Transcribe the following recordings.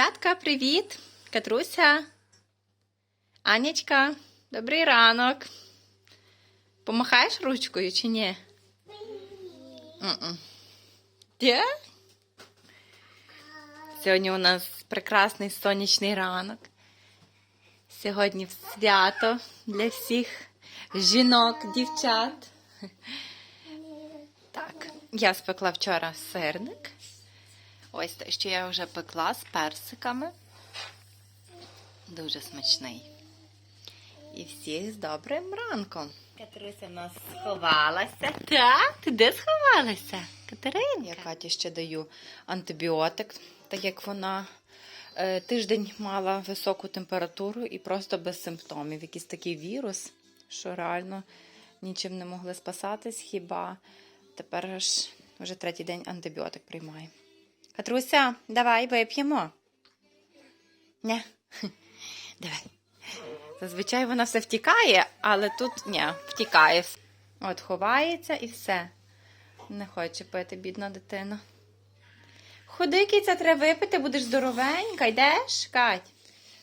Дівчатка, привіт! Катруся. Анечка, добрий ранок. Помахаєш ручкою чи ні? Де? Сьогодні у нас прекрасний сонячний ранок. Сьогодні свято для всіх жінок, дівчат. Так, я спекла вчора сирник. Ось те, що я вже пекла з персиками. Дуже смачний. І всіх з добрим ранком. Катерина в нас сховалася. Так, ти де сховалася? Катеринка? Я Каті ще даю антибіотик, так як вона е, тиждень мала високу температуру і просто без симптомів. Якийсь такий вірус, що реально нічим не могли спасатись, хіба тепер аж вже третій день антибіотик приймає. Катруся, давай вип'ємо. Не. Давай. Зазвичай вона все втікає, але тут ні, втікає. От ховається і все. Не хоче пити, бідна дитина. Ходи, киця, треба випити, будеш здоровенька, йдеш, Кать?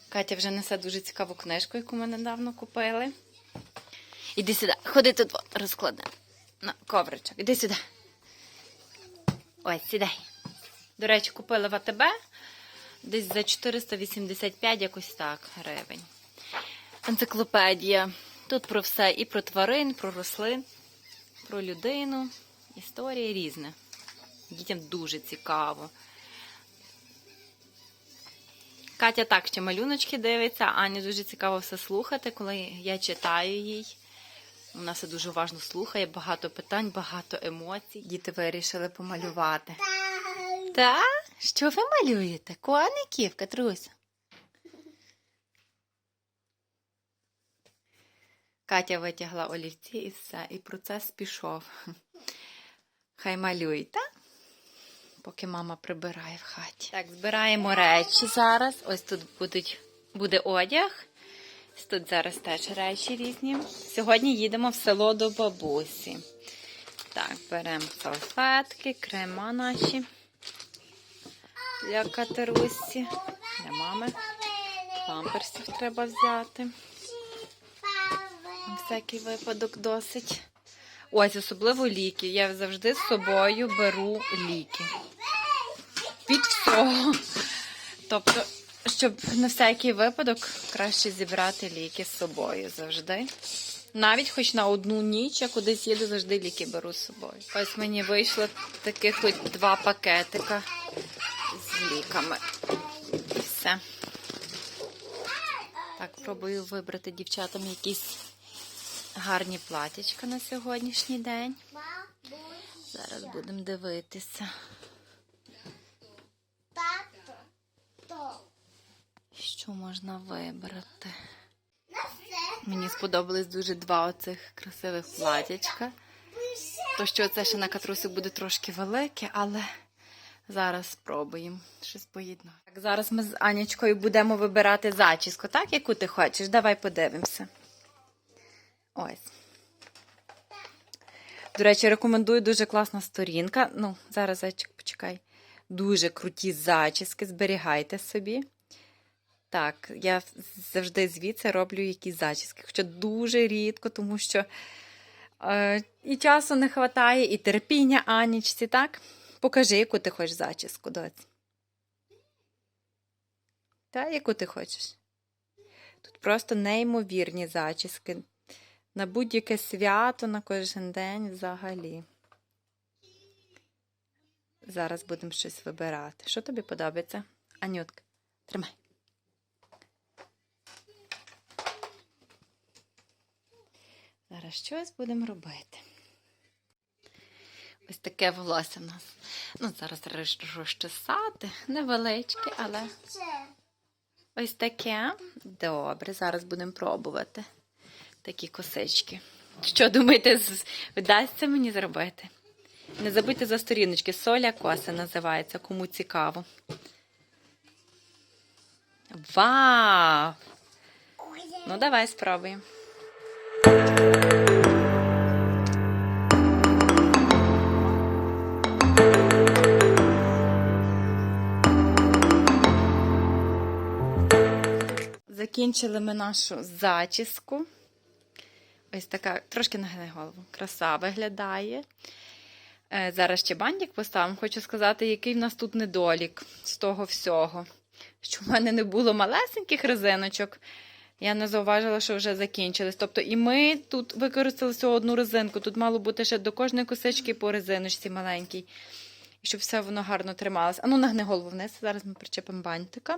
Катя вже несе дуже цікаву книжку, яку ми недавно купили. Іди сюди, ходи тут розкладемо. На ковричок, іди сюди. Ось, сідай. До речі, купили в АТБ десь за 485 якось так гривень. Енциклопедія. Тут про все і про тварин, про рослин, про людину. Історії різне. Дітям дуже цікаво. Катя так ще малюночки дивиться, Ані дуже цікаво все слухати, коли я читаю їй. Вона все дуже уважно слухає, багато питань, багато емоцій. Діти вирішили помалювати. Так? Що ви малюєте? Коників, Катруся? Катя витягла олівці і все, і процес пішов. Хай малюй, так? Поки мама прибирає в хаті. Так, збираємо речі зараз. Ось тут будуть, буде одяг. Тут зараз теж речі різні. Сьогодні їдемо в село до бабусі. Так, беремо салфетки, крема наші для катерусі, для мами. Памперсів треба взяти. На всякий випадок досить. Ось, особливо ліки. Я завжди з собою беру ліки. Від всього. Тобто, щоб на всякий випадок краще зібрати ліки з собою завжди. Навіть хоч на одну ніч, я кудись їду, завжди ліки беру з собою. Ось мені вийшло таких хоч два пакетика ліками. І все. Так, пробую вибрати дівчатам якісь гарні платячка на сьогоднішній день. Зараз будемо дивитися. Що можна вибрати? Мені сподобались дуже два оцих красивих платячка. То що це ще на катрусі буде трошки велике, але зараз спробуємо щось поєднати. Так, зараз ми з Анічкою будемо вибирати зачіску, так, яку ти хочеш. Давай подивимося. Ось. До речі, рекомендую дуже класна сторінка. Ну, зараз зайчик, почекай. Дуже круті зачіски, зберігайте собі. Так, я завжди звідси роблю якісь зачіски, хоча дуже рідко, тому що е, і часу не вистачає, і терпіння Анічці, так? Покажи, яку ти хочеш зачіску, доць. Так, яку ти хочеш? Тут просто неймовірні зачіски. На будь-яке свято, на кожен день взагалі. Зараз будемо щось вибирати. Що тобі подобається? Анютка, тримай. Зараз щось будемо робити. Ось таке волосся в нас. Ну, зараз роз- розчесати. Невеличке, але ось таке. Добре, зараз будемо пробувати такі косички. Що думаєте, вдасться мені зробити? Не забудьте за сторіночки. Соля коса називається, кому цікаво. Вау! Ну, давай спробуємо. Закінчили ми нашу зачіску. Ось така, трошки нагинай голову. Краса виглядає. Е, Зараз ще бантик поставимо. Хочу сказати, який в нас тут недолік з того всього. Що в мене не було малесеньких резиночок. Я не зауважила, що вже закінчились. Тобто, і ми тут використали всього одну резинку. Тут мало бути ще до кожної косички по резиночці маленькій. Щоб все воно гарно трималося. Ану, нагни голову вниз. Зараз ми причепимо бантика.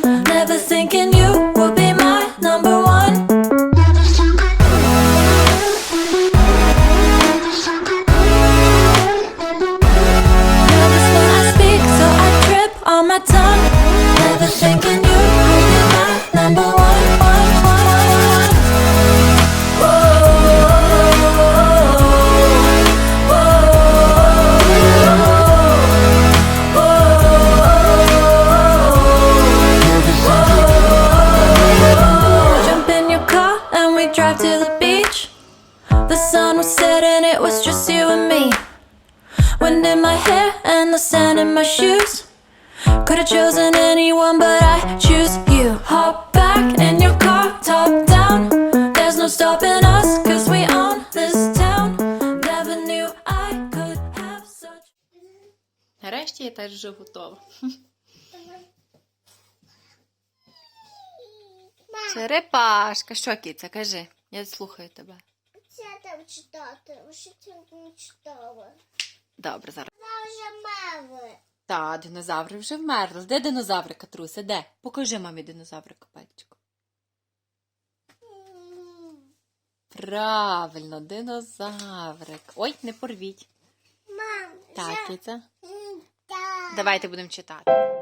Sand in my shoes. Could have chosen anyone, but I choose you. Hop back in your car, top down. There's no stopping us, cause we own this town. Never knew I could have such. Нарешті я теж вже готова. Черепашка, що кіця, кажи, я слухаю тебе. Це там читати, що це не читала. Добре, зараз. Та, динозаври вже вмерли. Де динозаври, Катруся? Де? Покажи мамі динозаврика пальчиком. Правильно, динозаврик. Ой, не порвіть. Мам, Так, кіця. Давайте будемо читати.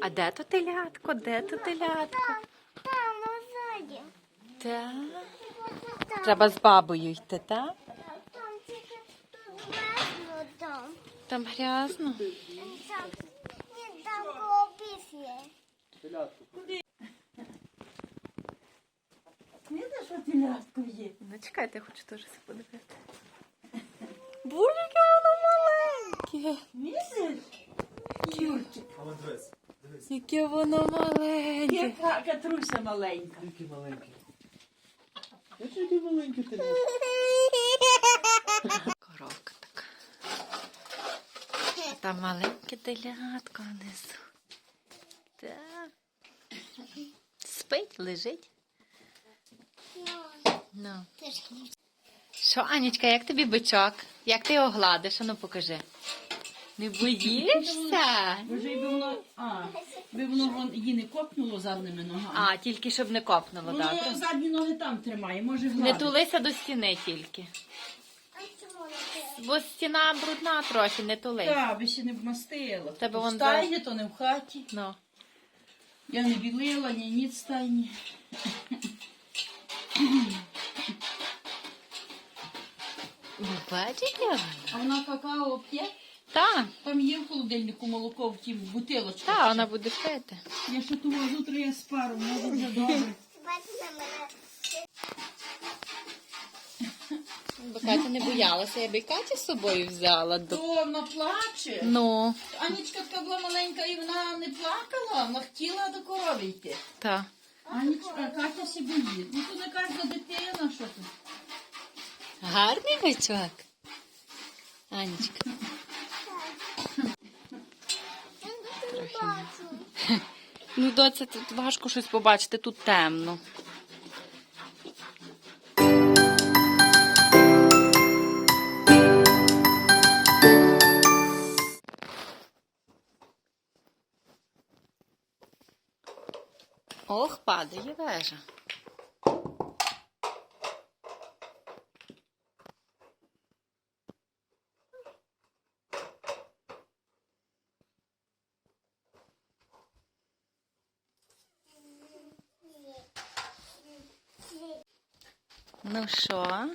А де то телятко? Де то телятко? Там, ну, ззаді. Так. Треба з бабою йти, так? Там тільки тут грязно там. Там грязно. Там, ні, там колобіс є. Ну чекайте, я хочу теж це подивити. Боже, яке воно маленьке. Юрчик. Але дивись. Яке воно маленьке. Яка Катруся маленька. Який маленький. Я такий маленький ти. Коровка така. Там маленьке телятко внизу. Так. Спить, лежить. Ну. Що, Анічка, як тобі бичок? Як ти його гладиш? Ану покажи. Не боїшся? Вже би воно, а, би воно вон, її не копнуло задніми ногами. А, тільки щоб не копнуло, воно добре? задні ноги там тримає, може Не тулися до стіни тільки. Бо стіна брудна трохи, не тулись. Так, би ще не вмастила. Тебе В вон стайні, то не в хаті. Ну. Я не білила, ні ніц в стайні. Ви бачите? А вона какао п'є? Та, Там є в холодильнику молоко в тім бутилочці. та, вона буде пити. Я ще ту возу три спару, може вже добре. Бо Катя не боялася, я б і з собою взяла. До... То вона плаче. Ну, Анічка така була маленька і вона не плакала, вона хотіла до корови йти. та. Анічка, Катя сі боїть. Ну то не кожна дитина, що тут. Гарний бичок. Анечка. Я не бачу. Ну, доця, тут важко щось побачити, тут темно. Ох, падає вежа. Ну що?